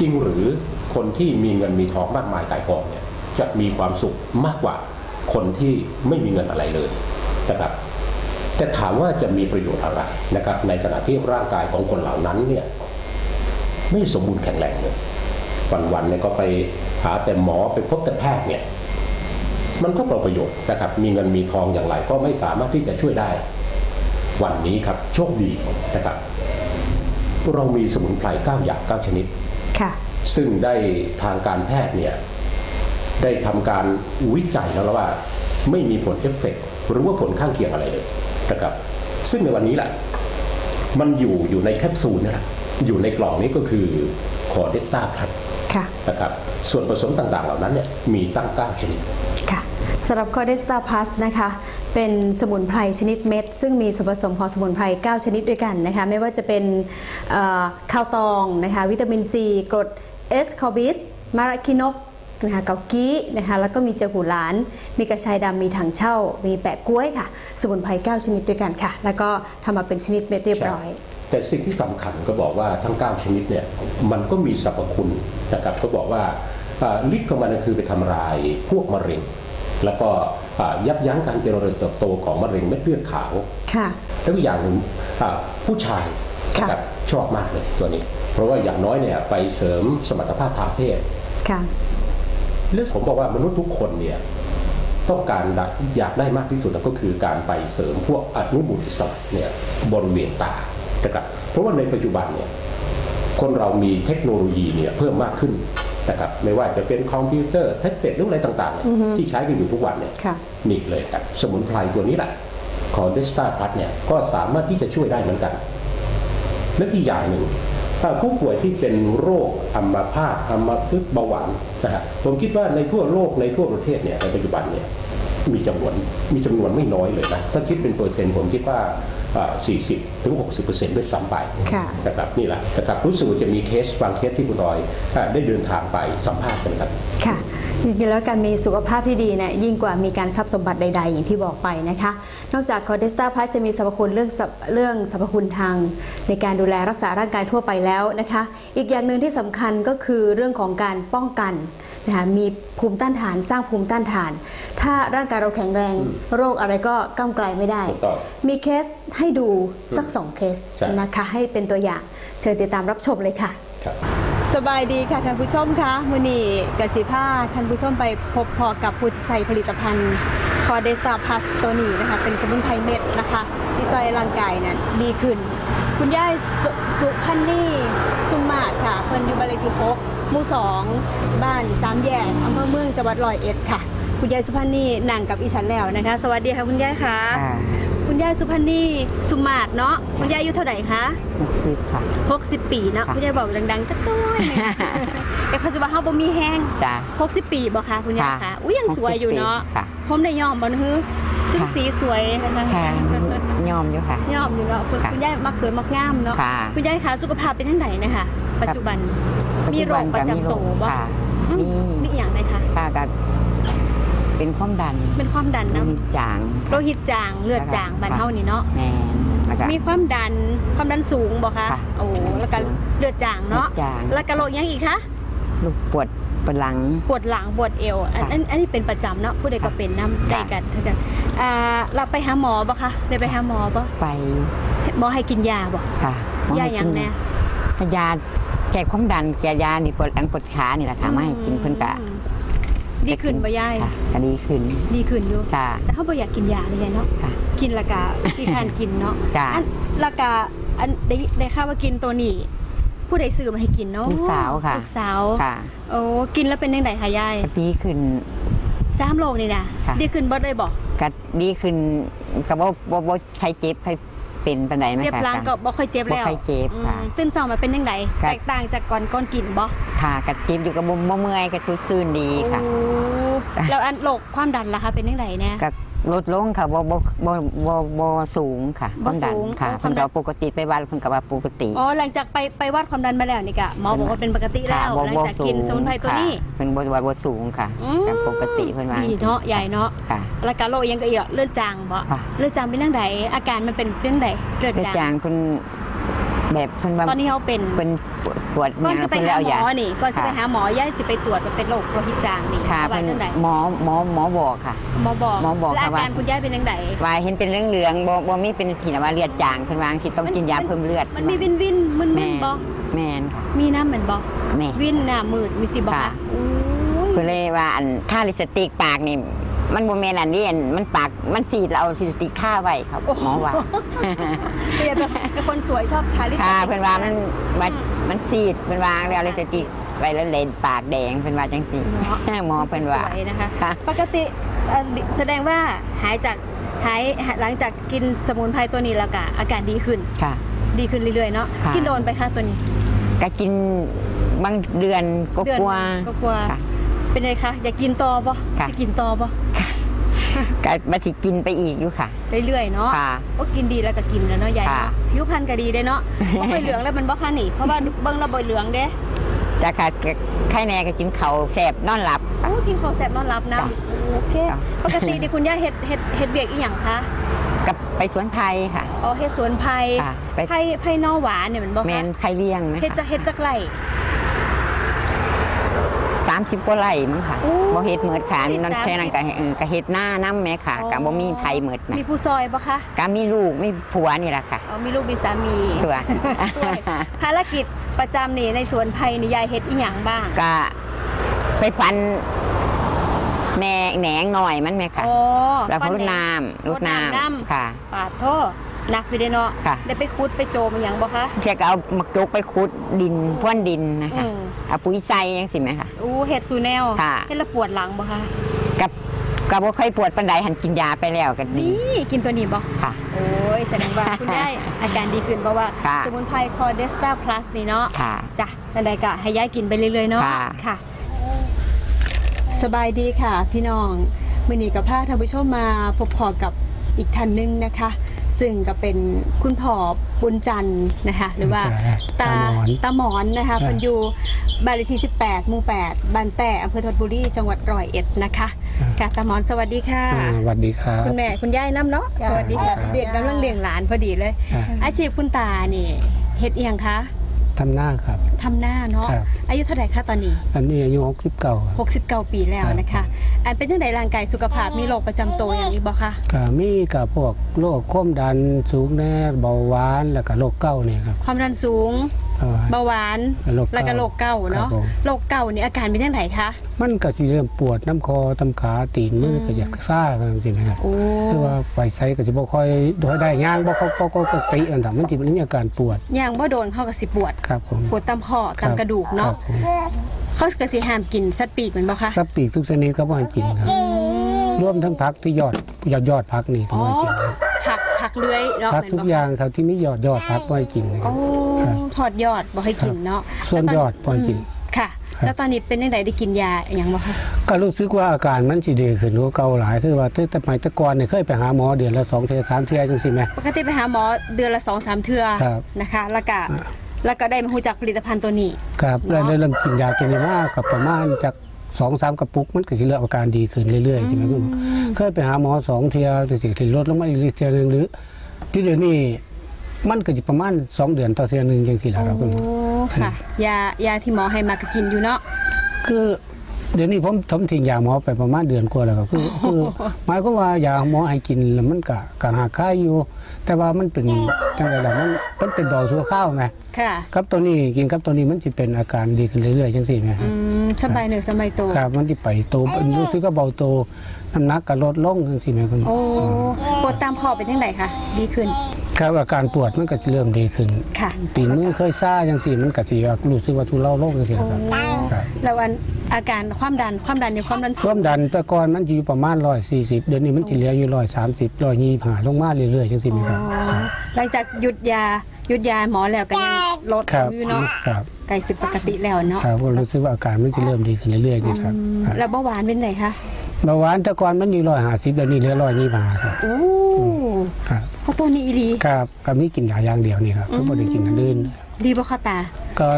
จริงหรือคนที่มีเงินมีทองมากมายกายกองเนี่ยจะมีความสุขมากกว่าคนที่ไม่มีเงินอะไรเลยนะครับแต่ถามว่าจะมีประโยชน์อะไรนะครับ ในขณะที่ร่างกายของคนเหล่านั้นเนี่ยไม่สมบูรณ์แข็งแรงเลยวันๆเนี่ยก็ไปหาแต่หมอไปพบแต่แพทย์เนี่ยมันก็เปล่าประโยชน์นะครับ มีเงินมีทองอย่างไรก็ไม่สามารถที่จะช่วยได้ วันนี้ครับโชคดีนะครับ เรามีสมุนไพร9อย่าง9ชนิด ซึ่งได้ทางการแพทย์เนี่ยได้ทำการวิจัยแล้วว่า ไม่มีผลเอฟเฟกต์หรือว่าผลข้างเคียงอะไรเลยนะครับ ซึ่งในวันนี้แหละมันอยู่อยู่ในแคปซูลนี่แหละอยู่ในกล่องนี้ก็คือคอเดสตาพลัสค่ะนะครับส่วนผสมต่างๆเหล่านั้นเนี่ยมีตั้ง9ชนิดค่ะ สำหรับคอเดสตาพัสนะคะ เป็นสมุนไพรชนิดเม็ด ซึ่งมีส่วนผสมของสมุนไพร 9 ชนิดด้วยกันนะคะ ไม่ว่าจะเป็นข้าวตองนะคะ วิตามินซีกรดเอสคอบิสมาราคินกนะคะเกากี้นะคะแล้วก็มีเจอหูหลาน มีกระชายดำมีถังเช่า มีแปะกล้วยค่ะ สมุนไพร9ชนิดด้วยกันค่ะ แล้วก็ทำมาเป็นชนิดเม็ดเรียบร้อย แต่สิ่งที่สำคัญก็บอกว่าทั้ง 9 ชนิดเนี่ยมันก็มีสรรพคุณนะครับก็บอกว่าฤทธิ์ของมันคือไปทำลายพวกมะเร็ง แล้วก็อ่ายับยั้งการเจริญเติบโตของมะเร็งเม็ดเลือดขาวค่ะแล้วอีกอย่างหนึ่งอ่าผู้ชายค่ะนะครับชอบมากเลยตัวนี้ เพราะว่าอย่างน้อยเนี่ยไปเสริมสมรรถภาพทางเพศค่ะและผมบอกว่ามนุษย์ทุกคนเนี่ยต้องการได้อยากได้มากที่สุดก็คือการไปเสริมพวกอนุมูลอิสระเนี่ยบริเวณตานะครับเพราะว่าในปัจจุบันเนี่ยคนเรามีเทคโนโลยีเนี่ยเพิ่มมากขึ้น นะครับไม่ว่าจะเป็นคอมพิวเตอร์แท็บเล็ตหรืออะไรต่างๆเนี่ยอือฮึที่ใช้กันอยู่ทุกวันเนี่ยค่ะนี่เลยครับสมุนไพรตัวนี้แหละของเดสตาพัทเนี่ยก็สามารถที่จะช่วยได้เหมือนกัน และอีกอย่างหนึ่งถ้าผู้ป่วยที่เป็นโรคอัมพาตอัมพฤกษ์เบาหวานนะฮะผมคิดว่าในทั่วโลกในทั่วประเทศเนี่ยในปัจจุบันเนี่ยมีจำนวนมีจำนวนไม่น้อยเลยนะถ้าคิดเป็นเปอร์เซ็นต์ผมคิดว่าอ่า 40ถึง60เปอร์เซ็นต์ด้วยซ้ำไปค่ะนะครับนี่แหละนะครับรู้สึกว่าจะมีเคสบางเคสที่คุณออยอ่าได้เดินทางไปสัมภาษณ์กันครับค่ะจริงๆแล้วการมีสุขภาพที่ดีเนี่ยยิ่งกว่ามีการทรัพย์สมบัติใด ๆ อย่างที่บอกไปนะคะ นอกจากคอเดสตาพัสจะมีสรรพคุณเรื่องสรรพเรื่องสรรพคุณทาง ในการดูแลรักษาร่างกายทั่วไปแล้วนะคะ อีกอย่างหนึ่งที่สำคัญก็คือเรื่องของการป้องกันนะคะมีภูมิต้านทานสร้างภูมิต้านทาน ถ้าร่างกายเราแข็งแรงอืมโรคอะไรก็ก้าวไกลไม่ได้ถูกต้องมีเคสให้ดูสักสองเคสใช่นะคะให้เป็นตัวอย่างเชิญติดตามรับชมเลยค่ะครับ สบายดีค่ะท่านผู้ชมคะมือนีกสิผ้าท่านผู้ชมไปพบพอกับผู้ที่ใส่ผลิตภัณฑ์คอเดสตาพัสตัวนี้นะคะ เป็นสมุนไพรเม็ดนะคะที่ใส่ร่างกายนั้นดีขึ้น คุณย่ายสสุพันนี่สุมาศค่ะเพิ่นอยู่บ้านเลขที่6หมู่2บ้านสามแยกอำเภอเมืองจังหวัดร้อยเอ็ดค่ะ คุณยายสุพันนี่นั่งกับอีฉันแล้วนะคะ สวัสดีค่ะคุณยายค่ะค่ะ ยายสุพันนี่สุมาศเนาะคุณยายอายุเท่าไหร่คะหกสิบค่ะ60ปีเนาะค่ะ คุณยายบอกดังๆจักหน้อยหนึ่งแต่เขาจะว่าเฮาบ่มีแห้งจ้ะ60ปีบ่คะคุณยายค่ะคะอุ้ยยังสวยอยู่เนาะ60ปีค่ะ ผมได้ยอมบ่นะฮึซึ่งค่ะ สีสวยนะคะค่ะยอมอยู่ค่ะ ยอมอยู่เนาะคุณค่ะ คุณยายมักสวยมักงามเนาะค่ะคุณยายคะสุขภาพเป็นจังไดนะคะปัจจุบัน มีโรคประจำตัวบ่ ค่ะ อืมมีมีอหย่างไรคะ ค่ะก็ เป็นความดันเป็นความดันน้มีจางำโลหิตจางเลือดจางบ้านเฮานี่เนาะแม่นแล้วก็ มีความดันความดันสูงบ่คะค่ะโอ้แล้วก็เลือดจางเนาะลือดจาง แล้วก็โรคหยังอีกคะลูกปวดปวดหลัง ปวดหลังปวดเอวอันค่ะอันอันนี้เป็นประจำเนาะผู้ใดก็เป็นน้ำได้ค่ะ กันเท่ากันอ่าเราไปหาหมอปะคะได้ไปหาหมอปะไปหมอให้กินยาบ่ค่ะหมยาให้อย่างกิแน่ถ้ายาแก้ความดันแก้ยานี่ปวดหลังปวดขานี่แหละค่ะมาให้กินเพิ่นกะอืม ดีขึ้นบ่ยายค่ะก็ดีขึ้นดีขึ้นอยู่ค่ะแต่เขาบ่อยากกินยาเลยยายเนาะค่ะกินและกะที่ทานกินเนาะจ้ะ อันและกะอันได้ได้ข่าวว่ากินตัวนี้ ผู้ใดซื้อมาให้กินเนาะลูกสาวค่ะลูกสาวค่ะโอ้กินแล้วเป็นยังไงคะยายก็ดีขึ้น สามโลนี่นะค่ะ ดีขึ้นบ่ได้บอกก็ดีขึ้นก็บ่บ่บ่ใครเจ็บใคร เป็นปานใดไหมเจ็บค่ะหลังก็บ่ค่อยเจ็บแล้วบ่ค่อยเจ็บค่ะอืมตื่นเช้ามาเป็นยังไงค่ะแตกต่างจากก่อนก่อนกินบ่ค่ะกระติบอยู่กับบ่บ่เมื่อยก็ซื่นๆดีค่ะโอ้แล้วอันโรคความดันล่ะคะเป็นยังไงเนี่ยก็ ลดลงค่ะบ่บ่บ่บ่บ่สูงค่ะบ่ความดันสูงค่ะโอ้เพิ่นความดัก็นปกติไปวัดเพิ่นก็ว่าปกติอ๋อหลังจากไปไปวัดความดันมาแล้วนี่กะหมอบอกว่าเป็นปกติแล้วค่ะบ่หลังบ่จากกินสมุนไพรตัวค่ะนี้ เพิ่นบ่ว่าบ่สูงค่ะอืม ก็ปกติเพิ่นว่าดีเนาะใหญ่เนาะค่ะ แล้วก็โรคยังก็อีกอะเลือดจางบ่ค่ะ เลือดจางเป็นยังไงอาการมันเป็นเป็นยังไงเลือดเลือดจางจางเพิ่น แบบเพิ่นว่าตอนนี้เขาเป็นเพิ่นปวดก่อนหยัจะงไปเพิ่นหาแล้วหมยาอนี่ก่อนจะไปค่ะหาหมอย่ายสิไปตรวจว่าเป็นโรคโลหิตจางนี่ค่ะว่าเพิ่นจังไดหมอหมอหมอบอกค่ะหมอบอกหมอบอกและอาค่ะว่าการคุณย่ายเป็นจังไดว่าเห็นเป็นเหลืองๆบ่บ่มีเป็นที่ว่าเลือดจางเพิ่นวาจังสิต้องกินยาเพิ่มเลือดมันมีวินวินมึนมึแม่นบ่แม่นค่ะมีน้ำเหมือนบ่แม่วินหน้ามืดมีสิบ่ค่ะคะโอ้ยเพิ่นเลยว่าอันท่าลิปสติกปากนี่ มันบ่แม่นอันนี้อันมันปากมันสีดเราลิปสติกท่าไว้ครับหมอว่าเปรียบแบบเป็นคนสวยชอบทาลิปสค่ะติกเพิ่นว่ามันมันมันซีดเพิ่นว่าแล้วลิปสติกไว้แล้วเลนปากแดงเพิ่นว่าจังซี่หมอเพิ่นว่าสวยนะคะค่ะปกติเอ่อแสดงว่าหายจากหายหลังจากกินสมุนไพรตัวนี้แล้วก็อาการดีขึ้นค่ะ ดีขึ้นเรื่อยๆเนาะค่ะกินโดนไปค่ะตัวนี้ก็กินบางเดือนก็เดือนกลัวก็กลัวค่ะเป็นไงคะอยากกินต่อปะค่ะสิกินต่อปะ ก็มาสิกินไปอีกอยู่ค่ะเรื่อยๆเนาะค่ะก็กินดีแล้วก็กินแล้วเนาะยายค่ะเนาะผิวพรรณก็ดีได้เนาะบ่ค่อยเหลืองแล้วมันบ่ค่ะนี่เพราะว่าเบิ่งแล้วบ่เหลืองเด้จากค่ะไข้แน่ก็กินเขาวแสบนอนหลับ โอ้กินข้าวแซ่บนอนรับนะจ้ะโอเค จ้ะ ปกติดิคุณย่าเฮ็ดเฮ็ดเฮ็ดเวียกอีหยังคะกับไปสวนไทยค่ะอ๋อเฮ็ดสวนไผ่ค่ะ ไปไผ่ไผ่นอหวานเนี่ยมันบ่แมคะนไข่เลี้ยงนะเฮ็ดจักคะเฮ็ดจักไร่ สามสิบกว่าไร่มั้งค่ะโอ้บ่เฮ็ดเหมือดค่ะมีนอน30แค่นั้นก็เออก็เฮ็ดหน้าน้ำแม่ค่ะอ๋อก็บ่มีไผเหมือดนะมีผู้ซอยบ่คะก็มีลูกมีผัวนี่แหละค่ะอ๋อมีลูกมีสามีตัวด้วยภารกิจประจำนี่ในสวนไผ่นี่ยายเฮ็ดอีหยังบ้างก็ไปฟันแหนงแหนงหน่อยมันแม่ค่ะอ๋อแล้วก็ฟัรดแหงน้ำรรดดน้ำน้ำน้ำค่ะปาดโทษ หนักอยู่เด้เนาะค่ะ ได้ไปคุดไปโจมอหย่างบ่คะแค่ก็เอามักจกไปขุดดินพ่นดินนะอืคะมเอาปุ๋ยใส่จังสิไหมคะ อู้เฮ็ดสูแนวค่ะเฮ็ดและปวดหลังบ่คะกับกับบ่ค่อยปวดปานใดหันกินยาไปแล้วก็ดีนี่กินตัวนี้บ่ค่ะ โอ้ยแสดงว่าคุณได้อาการดีขึ้นเพราะว่า ค่ะ สมุนไพรคอเดสตาพลัสนี่เนาะ ค่ะ จ้ะนั่นใดก็ให้ยายกินไปเรื่อยๆเนาะ ค่ะ ค่ะ สบายดีค่ะ พี่น้อง มื้อนี้กับพาท่านผู้ชมมาพบพอกับอีกท่านหนึงนะคะ ซึ่งก็เป็นคุณพ่อบุญจันทร์นะคะหรือว่าตาตาหมอนตาหมอนนะคะใช่เพิ่นอยู่บ้านเลขที่ 18 หมู่ 8บ้านแต่อำเภอธนบุรีจังหวัดร้อยเอ็ดนะคะค่ะตาหมอนสวัสดีค่ะอ่าสวัสดีครับคุณแม่คุณยายน้ำเนาะจ้ะสวัสดีค่ะจ้ะเด็กกำลังเลี้ยงหลานพอดีเลยอ่าอาชีพคุณตานี่เฮ็ดเอียงคะ ทำหน้าครับทำหน้าเนาะครับ อายุเท่าไหร่คะตอนนี้ อันนี้อายุหกสิบเก้าครับ 69 ปีแล้วนะคะ อันเป็นจังไดร่างกายสุขภาพมีโรคประจำตัวอย่างนี้บ่คะก็มีกับพวกโรคความดันสูงแน่เบาหวานแล้วก็โรคเก้าเนี่ยครับความดันสูง เอ่อเบาหวานโรคแล้วก็เก้าโรคเก้าเนาะครับผมโรคเก้านี่อาการเป็นจังไดคะมันก็สิเริ่มปวดน้ำคอตำขาตีนมืออืมก็อยากซ่ากันสินะครับโอ้คือว่าไปใช้ก็สิบ่ค่อยโดยได้ย่างบ่เขาก็ก็ก็ติอันนั้นมันสิมีอาการปวดย่างบ่โดนเขาก็สิปวดครับผมปวดตามข้อตามกระดูกคเนาะรับผมเขาก็สิห้ามกินสัตว์ปีกแมันบ่คะสับปีกทุกชนิดก็บ่ให้กินครับรวมทั้งผักที่ยอดยอดยอดผักนี่ก็อ๋อบ่ให้กินครับ ผักผักเลื้อยเนาะผักแม่นทุกบ่อย่างครับที่มียอดยอดผักบ่ให้กินนะคโอ้รับครับถอดยอดบ่ให้กินเนาะส่วนแล้วตยอดบ่ให้กินมค่ะครับแล้วตอนนี้เป็นจังไดได้กินยาอหย่างบ่คะก็รู้สึกว่าอาการมันสิดีขึ้นกว่าเก่าหลายคือว่าตั้งแต่สมัยแตะกอนเนี่ยเคยไปหาหมอเดือนละ2เทื่อ3เทื่อจังซี่แหมปกติไปหาหมอเดือนละ2-3เทื่อครับนะคะแล้วก็อ่าแล้วก็ได้มารู้จักผลิตภัณฑ์ตัวนี้ ครับเนาะแล้วเริ่มกินยาตัวนี้มากับประมาณจาก 2 3กระปุกมันก็สิเริ่มอาการดีขึ้นเรื่อยๆใช่ไหมคุณหมออืมเคยไปหาหมอสองเทื่อแต่สิถึงลดลงมาอีกเทื่อนึงหรือ ที่เดี๋ยวนี้มันก็สิประมาณสองเดือนต่อเทื่อนึงจังซี่แหละครับคุณหมอโอ้ค่ะยายาที่หมอให้มาก็กินอยู่เนาะคือ เดี๋ยวนี้ผมผมทิ้งยาหมอไปประมาณเดือนกว่าแล้วครับคือคือหมายความว่ายาหมอให้กินแล้วมันก็ก็หาค่ายอยู่ แต่ว่ามันเป็นจังไดล่ะมันมันเป็นเบาชั่วข้าวไงค่ะครับตัวนี้กินครับตัวนี้มันจะเป็นอาการดีขึ้นเรื่อยๆจังซี่ไหมคอืรับมสบายหนึ่งสบายโตครับมันที่ไปโตรู้สึกก็เบาโตน้ำหนักก็ลดลงจังซี่ไหมคุณหมอโอ้ปวดตามคอเป็นจังไดคะดีขึ้น ครับอาการปวดมันก็จะเริ่มดีขึ้นค่ะตีนมือเคยซ่าจังซี่มันก็สิรู้สึกว่าทุเลาลงจังซี่ครับครับแล้วอันอาการความดันความดันในความดันสูส่วงมดันแต่ก่อนมันจะอยู่ประมาณ140เดี๋ยวนี้มันจะเหลืออยู่130 125ลงมาเรื่อยๆจังซี่ไหมครับอ๋อหลังจากหยุดยาหยุดยาหมอแล้วก็ยังลดครับอยู่เนาะครับไกลสิบปกติแล้วเนาะครับก็รู้สึกว่าอาการมันจะเริ่มดีขึ้นเรื่อยๆนี่ครับอืมครับแล้วเบาหวานเป็นไงคะ เบาหวานแต่ก่อนมันอยู่150เดี๋ยวนี้เหลือ125ครับโอ้ครับเพราะตัวนี้อีหลีครับก็มีกินยาอย่างเดียวนี่ครับก็บ่ได้กินอันอื่นดีบ่คะตา ก็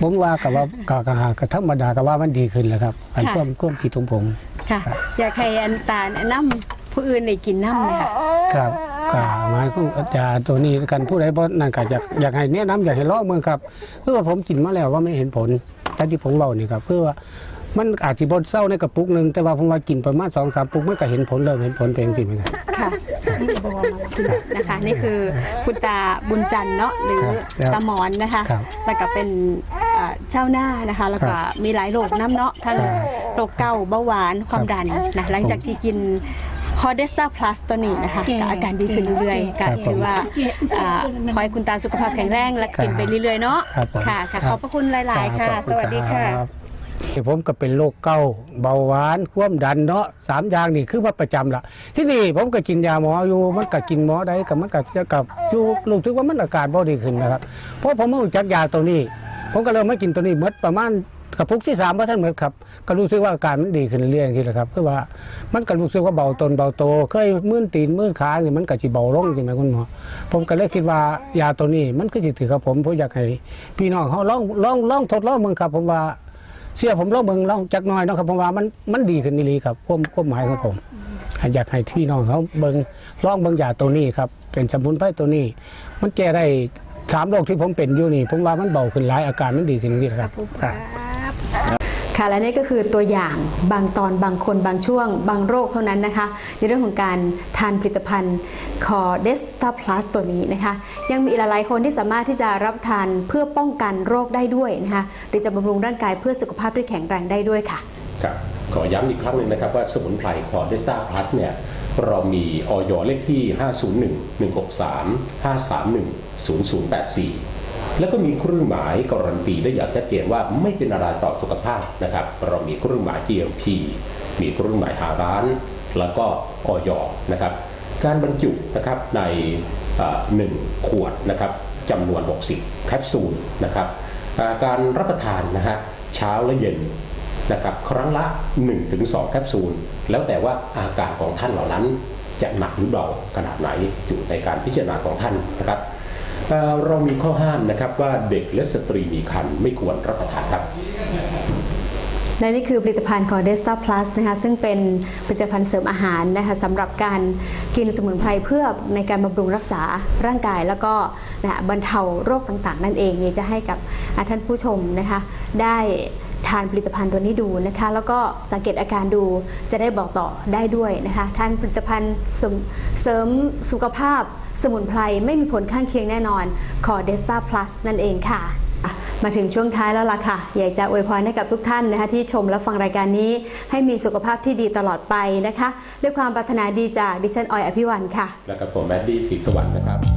ผมว่ากับว่าก็ก็หาก็ธรรมดาก็ว่ามันดีขึ้นแหล้วครับอันค่ะความความคิดของผมค่ะ อยากให้อันตาแนะนำผู้อื่นได้กินน้ำเลยค่ะครับก็หมายของยาตัวนี้กันผู้ใดบ่นั่นก็อยากอยากให้แนะนำอยากให้ลองเมืองครับคือว่าผมกินมาแล้วว่าไม่เห็นผลแต่ที่ผมเล่านี่ครับคือว่า มันอาจสิบ่เศร้าในกระปุกหนึงแต่ว่าผมว่ากินประมาณ2-3ปุกมันก็เห็นผลเริ่มเห็นผลเป็นจังซี่เหมือนกันค่ะนะคะ นี่คือคุณตาบุญจันทร์เนาะหรือครับตาหมอนนะคะครับแล้วก็เป็นเอ่อเช่าหน้านะคะ แล้วก็ครับมีหลายโรคน้ำเนาะทั้งครับโรคเกาต์เบาหวานความดันนะหลังจากที่กินฮอเดสตาพลัสตัวนี้นะคะก็อาการดีขึ้นเรื่อยๆก็ครับผมถือว่าอ่าขอให้คุณตาสุขภาพแข็งแรงและกินไปเรื่อยๆเนาะครับผมค่ะค่ะครับขอบพระคุณหลาย ๆ ค่ะรับสวัสดีค่ะรับที่ ผมก็เป็นโรคเก้าต์เบาหวานความดันเนาะสามอย่างนี่คือว่าประจำละที่นี่ผมก็กินยาหมออยู่มันก็กินหมอได้กับมันก็จะกับอยู่รู้สึกว่ามันอาการบ่ดีขึ้นนะครับเพราะผมไม่รู้จักยาตัวนี้ ผมก็เลยมากินตัวนี้หมดประมาณกระปุกที่สามเพราะท่านเหมือนครับก็รู้สึกว่าอาการมันดีขึ้นเรื่อยๆทีละครับคือว่ามันก็รู้สึกว่าเบาตนเบาโตเคยมื่นตีนมื่นขาเนี่ยมันก็สิเบาลงใช่ไหมคุณหมอผมก็เลยคิดว่ายาตัวนี้มันคือสิถือกับผมผมอยากให้พี่น้องเขาลองลองลองทดลองมึงครับ ผมว่า เชื่อผมลองเบิ่งลองจักหน่อยเนาะครับผมว่ามันมันดีขึ้นนี่ครับความความหมายของผมอยากให้พี่น้องเขาเบิงลองเบิงยาตัวนี้ครับเป็นสมุนไพรตัวนี้ มันแก้ได้สามโรคที่ผมเป็นอยู่นี่ ผมว่ามันเบาขึ้นหลายอาการมันดีขึ้นนี่ครับ ค่ะและนี่ก็คือตัวอย่างบางตอนบางคนบางช่วง บางโรคเท่านั้นนะคะ ในเรื่องของการทานผลิตภัณฑ์คอเดสตาพลัสตัวนี้นะคะ ยังมีหลายๆคนที่สามารถที่จะรับทานเพื่อป้องกันโรคได้ด้วยนะคะหรือจะบำรุงร่างกายเพื่อสุขภาพที่แข็งแรงได้ด้วยค่ะครับขอย้ำอีกครั้งหนึ่งนะครับว่าสมุนไพรคอเดสตาพลัสเนี่ยเรามีออยเลขที่ 501 163 531 0084 แล้วก็มีเครื่องหมายการันตีได้อย่างชัดเจนว่าไม่เป็นอะไรต่อสุขภาพนะครับ เรามีเครื่องหมาย GMP มีเครื่องหมายหาร้าน แล้วก็ออยนะครับ การบรรจุนะครับในหนึ่งขวดนะครับจำนวน 60 แคปซูลนะครับการรับประทานนะฮะเช้าและเย็นนะครับครั้งละ 1-2 แคปซูล แล้วแต่ว่าอาการของท่านเหล่านั้นจะหนักหรือเบาขนาดไหนอยู่ในการพิจารณาของท่านนะครับ เอ่อเรามีข้อห้ามนะครับว่าเด็กและสตรีมีครรภ์ไม่ควรรับประทานครับและนี่คือผลิตภัณฑ์ของเดสตาพลัสนะคะซึ่งเป็นผลิตภัณฑ์เสริมอาหารนะคะสำหรับการกินสมุนไพรเพื่อในการบำรุงรักษาร่างกาย แล้วก็นะบรรเทาโรคต่างๆ นั่นเองนี่จะให้กับท่านผู้ชมนะคะได้ ทานผลิตภัณฑ์ตัวนี้ดูนะคะ แล้วก็สังเกตอาการดูจะได้บอกต่อได้ด้วยนะคะทานผลิตภัณฑ์เสริมสุขภาพ สมุนไพรไม่มีผลข้างเคียงแน่นอนคอเดสตาพลัสนั่นเองค่ะอะมาถึงช่วงท้ายแล้วล่ะค่ะ อยากจะอวยพรให้กับทุกท่านนะคะที่ชมและฟังรายการนี้ ให้มีสุขภาพที่ดีตลอดไปนะคะ ด้วยความปรารถนาดีจากดิฉันออยอภิวันค่ะ แล้วก็ผมแมดดี้ศรีสวรรค์นะครับ